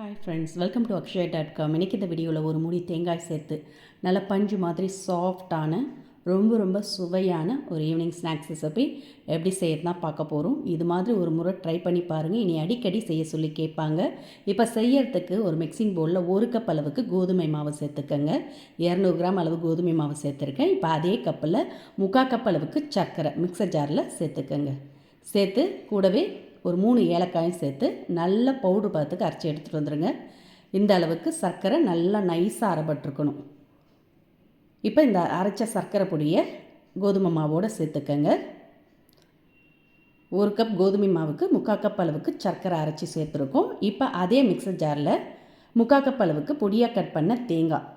Hi friends welcome to Akshaya dot com இன்றைக்கி இந்த வீடியோவில் ஒரு முடி தேங்காய் சேர்த்து நல்ல பஞ்சு மாதிரி சாஃப்டான ரொம்ப ரொம்ப சுவையான ஒரு ஈவினிங் ஸ்நாக்ஸ் ரெசிபி எப்படி செய்யறதுனா பார்க்க போகிறோம் இது மாதிரி ஒரு முறை ட்ரை பண்ணி பாருங்கள் இனி அடிக்கடி செய்ய சொல்லி கேட்பாங்க. இப்போ செய்யறதுக்கு ஒரு மிக்சிங் பவுலில் ஒரு கப் அளவுக்கு கோதுமை மாவு சேர்த்துக்கோங்க. இரநூறு கிராம் அளவு கோதுமை மாவு சேர்த்துருக்கேன். இப்போ அதே கப்பில் முக்கால் கப் அளவுக்கு சர்க்கரை மிக்சர் ஜாரில் சேர்த்துக்கோங்க. சேர்த்து கூடவே ஒரு மூணு ஏலக்காயும் சேர்த்து நல்ல பவுடர் பார்த்துக்கு அரைச்சி எடுத்துகிட்டு வந்துடுங்க இந்த அளவுக்கு சர்க்கரை நல்லா நைஸாக அரைபட்டிருக்கணும். இப்போ இந்த அரைச்ச சர்க்கரை பொடியை கோதுமை மாவோடு சேர்த்துக்கங்க. ஒரு கப் கோதுமை மாவுக்கு முக்கால் கப் அளவுக்கு சர்க்கரை அரைச்சி சேர்த்துருக்கோம். இப்போ அதே மிக்சர் ஜாரில் முக்கால் கப் அளவுக்கு பொடியாக கட் பண்ண தேங்காய்.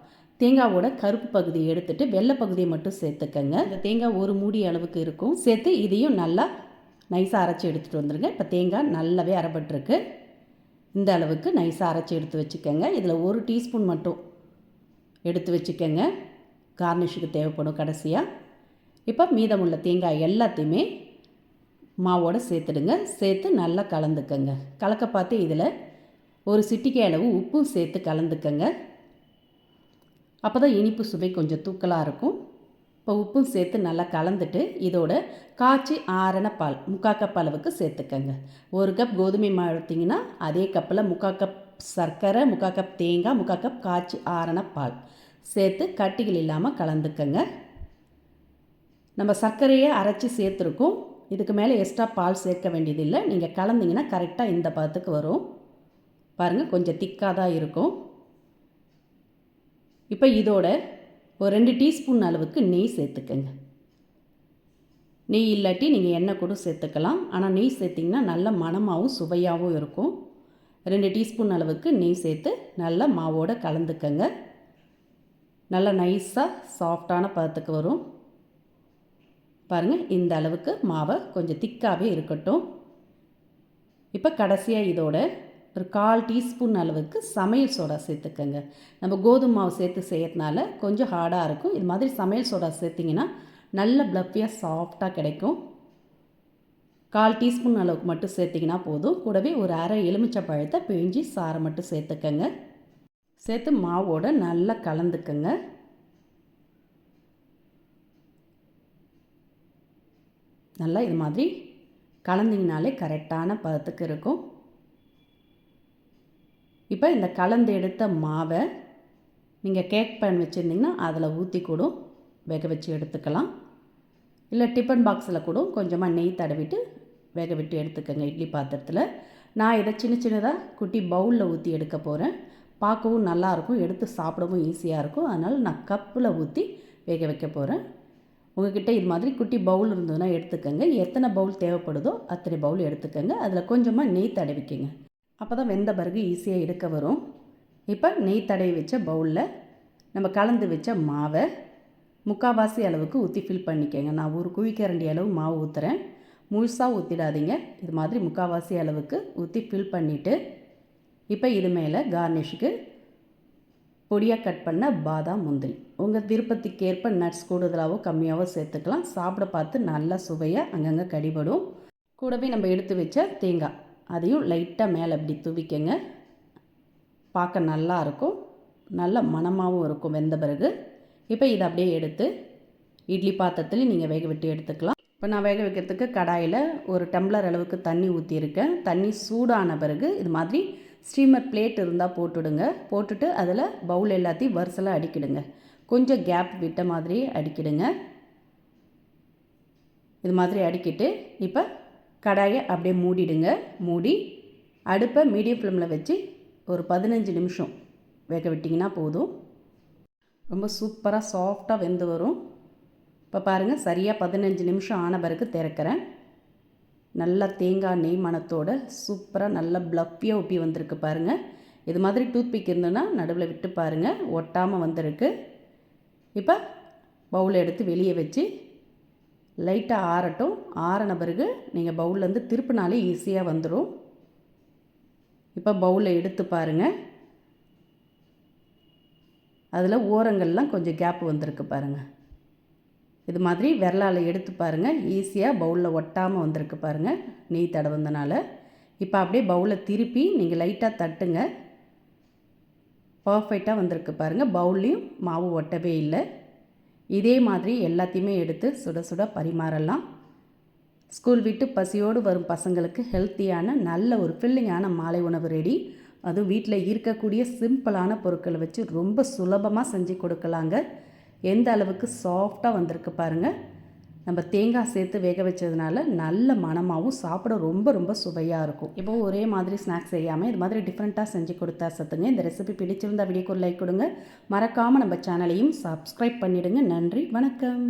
தேங்காவோட கருப்பு பகுதியை எடுத்துட்டு வெள்ளை பகுதியை மட்டும் சேர்த்துக்கங்க. இந்த தேங்காய் ஒரு மூடி அளவுக்கு இருக்கும். சேர்த்து இதையும் நல்லா நைஸாக அரைச்சி எடுத்துகிட்டு வந்துடுங்க இப்போ தேங்காய் நல்லாவே அரைப்பட்டிருக்கு இந்த அளவுக்கு நைஸாக அரைச்சி எடுத்து வச்சுக்கோங்க. இதில் ஒரு டீஸ்பூன் மட்டும் எடுத்து வச்சுக்கோங்க. கார்னிஷுக்கு தேவைப்படும் கடைசியாக இப்போ மீதமுள்ள தேங்காய் எல்லாத்தையுமே மாவோடு சேர்த்துடுங்க. சேர்த்து நல்லா கலந்துக்கங்க. கலக்க பார்த்து இதில் ஒரு சிட்டிக்கை அளவு உப்பும் சேர்த்து கலந்துக்கங்க. அப்போ தான் இனிப்பு சுவை கொஞ்சம் தூக்கலாக இருக்கும். இப்போ உப்பும் சேர்த்து நல்லா கலந்துட்டு இதோட காய்ச்சி ஆறின பால் முக்கால் கப் அளவுக்கு சேர்த்துக்கங்க. ஒரு கப் கோதுமை மாவு எடுத்திங்கன்னா அதே கப்பில் முக்கால் கப் சர்க்கரை முக்கால் கப் தேங்காய் முக்கால் கப் காய்ச்சி ஆறின பால் சேர்த்து கட்டிகள் இல்லாமல் கலந்துக்கங்க. நம்ம சர்க்கரையை அரைச்சி சேர்த்துருக்கோம். இதுக்கு மேலே எக்ஸ்ட்ரா பால் சேர்க்க வேண்டியதில்லை. நீங்கள் கலந்திங்கன்னா கரெக்டாக இந்த பதத்துக்கு வரும். பாருங்கள் கொஞ்சம் திக்காக தான் இருக்கும். இப்போ இதோட ஒரு ரெண்டு டீஸ்பூன் அளவுக்கு நெய் சேர்த்துக்கங்க. நெய் இல்லாட்டி நீங்கள் எண்ணெய் கூட சேர்த்துக்கலாம். ஆனால் நெய் சேர்த்திங்கன்னா நல்ல மணமாகவும் சுவையாகவும் இருக்கும். ரெண்டு டீஸ்பூன் அளவுக்கு நெய் சேர்த்து நல்லா மாவோடு கலந்துக்கங்க. நல்லா நைஸாக சாஃப்டான பதத்துக்கு வரும். பாருங்கள் இந்த அளவுக்கு மாவை கொஞ்சம் திக்காகவே இருக்கட்டும். இப்போ கடைசியாக இதோட ஒரு கால் டீஸ்பூன் அளவுக்கு சமையல் சோடா சேர்த்துக்கோங்க. நம்ம கோதுமை மாவு சேர்த்து செய்யறதுனால கொஞ்சம் ஹார்டாக இருக்கும். இது மாதிரி சமையல் சோடா சேர்த்திங்கன்னா நல்ல ப்ளஃபியாக சாஃப்டாக கிடைக்கும். கால் டீஸ்பூன் அளவுக்கு மட்டும் சேர்த்திங்கன்னா போதும். கூடவே ஒரு அரை எலுமிச்சை பழத்தை பிழிஞ்சி சாரை மட்டும் சேர்த்துக்கங்க. சேர்த்து மாவோட நல்லா கலந்துக்கங்க. நல்லா இது மாதிரி கலந்திங்கனாலே கரெக்டான பதத்துக்கு இருக்கும். இப்போ இந்த கலந்து எடுத்த மாவை நீங்கள் கேக் பேன் வச்சுருந்திங்கன்னா அதில் ஊற்றி கூட வேக வச்சு எடுத்துக்கலாம். இல்லை டிஃபன் பாக்ஸில் கூட கொஞ்சமாக நெய் தடவிட்டு வேக விட்டு எடுத்துக்கோங்க இட்லி பாத்திரத்தில். நான் இதை சின்ன சின்னதாக குட்டி பவுலில் ஊற்றி எடுக்க போகிறேன் பார்க்கவும் நல்லாயிருக்கும் எடுத்து சாப்பிடவும் ஈஸியாக இருக்கும். அதனால் நான் கப்பில் ஊற்றி வேக வைக்க போகிறேன் உங்ககிட்ட இது மாதிரி குட்டி பவுல் இருந்ததுன்னா எடுத்துக்கோங்க. எத்தனை பவுல் தேவைப்படுதோ அத்தனை பவுல் எடுத்துக்கோங்க. அதில் கொஞ்சமாக நெய் தடவிக்கங்க. அப்போ தான் வெந்த பிறகு ஈஸியாக எடுக்க வரும். இப்போ நெய் தடவி வச்ச பவுலில் நம்ம கலந்து வச்ச மாவை முக்கால்வாசி அளவுக்கு ஊற்றி ஃபில் பண்ணிக்கோங்க. நான் ஒரு குழிக்கரண்டி அளவு மாவு ஊற்றுறேன் முழுசாக ஊற்றிடாதீங்க இது மாதிரி முக்கால்வாசி அளவுக்கு ஊற்றி ஃபில் பண்ணிவிட்டு இப்போ இது மேலே கார்னிஷுக்கு பொடியாக கட் பண்ண பாதாம் முந்திரி. உங்கள் விருப்பத்துக்கேற்ப நட்ஸ் கூடுதலாகவோ கம்மியாகவோ சேர்த்துக்கலாம். சாப்பிட பார்த்து நல்லா சுவையாக அங்கங்கே கடிபடும். கூடவே நம்ம எடுத்து வச்ச தேங்காய். அதையும் லைட்டாக மேலே இப்படி தூவிக்கங்க. பார்க்க நல்லா இருக்கும். நல்ல மணமாகவும் இருக்கும் வெந்த பிறகு. இப்போ இதை அப்படியே எடுத்து இட்லி பாத்திரத்துலேயும் நீங்கள் வேக விட்டு எடுத்துக்கலாம். இப்போ நான் வேக வைக்கிறதுக்கு கடாயில் ஒரு டம்ளர் அளவுக்கு தண்ணி ஊற்றியிருக்கேன் தண்ணி சூடான பிறகு இது மாதிரி ஸ்டீமர் பிளேட் இருந்தால் போட்டுடுங்க. போட்டுட்டு அதில் பவுல் எல்லாத்தையும் வரிசலாக அடிக்கிடுங்க. கொஞ்சம் கேப் விட்ட மாதிரி அடிக்கிடுங்க. இது மாதிரி அடிக்கிட்டு இப்போ கடாயை அப்படியே மூடிடுங்க. மூடி அடுப்பை மீடியம் ஃப்ளேமில் வச்சு ஒரு பதினஞ்சு நிமிஷம் வேக விட்டிங்கன்னா போதும். ரொம்ப சூப்பராக சாஃப்டாக வெந்து வரும். இப்போ பாருங்கள் சரியாக பதினஞ்சு நிமிஷம் ஆன பிறகு திறக்கிறேன். நல்லா தேங்காய் நெய் மணத்தோடு சூப்பராக நல்லா ப்ளப்பியாக ஒப்பி வந்திருக்கு பாருங்கள் இது மாதிரி டூத்பிக் இருந்ததுன்னா நடுவில் விட்டு பாருங்கள் ஒட்டாமல் வந்திருக்கு. இப்போ பவுலை எடுத்து வெளியே வச்சு லைட்டாக ஆறட்டும். ஆறின பிறகு நீங்கள் பவுல்லேருந்து திருப்பினாலே ஈஸியாக வந்துடும் இப்போ பவுலில் எடுத்து பாருங்கள் அதில் ஓரங்கள்லாம் கொஞ்சம் கேப் வந்திருக்கு பாருங்கள் இது மாதிரி விரலால் எடுத்து பாருங்கள் ஈஸியாக பவுலில் ஒட்டாமல் வந்திருக்கு பாருங்கள் நெய் தடவுந்தனால இப்போ அப்படியே பவுலை திருப்பி நீங்கள் லைட்டாக தட்டுங்க. பர்ஃபெக்டாக வந்திருக்கு பாருங்கள் பவுல்லையும் மாவு ஒட்டவே இல்லை. இதே மாதிரி எல்லாத்தையுமே எடுத்து சுட சுட பரிமாறலாம். ஸ்கூல் விட்டு பசியோடு வரும் பசங்களுக்கு ஹெல்த்தியான நல்ல ஒரு ஃபில்லிங்கான மாலை உணவு ரெடி அதுவும் வீட்டில் இருக்கக்கூடிய சிம்பிளான பொருட்களை வச்சு ரொம்ப சுலபமாக செஞ்சு கொடுக்கலாங்க. எந்த அளவுக்கு சாஃப்டாக வந்திருக்கு பாருங்கள் நம்ம தேங்காய் சேர்த்து வேக வச்சதுனால நல்ல மணமாகவும் சாப்பிட ரொம்ப ரொம்ப சுவையாக இருக்கும். இப்போ ஒரே மாதிரி ஸ்நாக்ஸ் செய்யாமல் இது மாதிரி டிஃப்ரெண்ட்டாக செஞ்சு கொடுத்தா சத்துங்க. இந்த ரெசிபி பிடிச்சிருந்தா வீடியோக்கு லைக் கொடுங்க. மறக்காமல் நம்ம சேனலையும் சப்ஸ்கிரைப் பண்ணிவிடுங்க நன்றி வணக்கம்.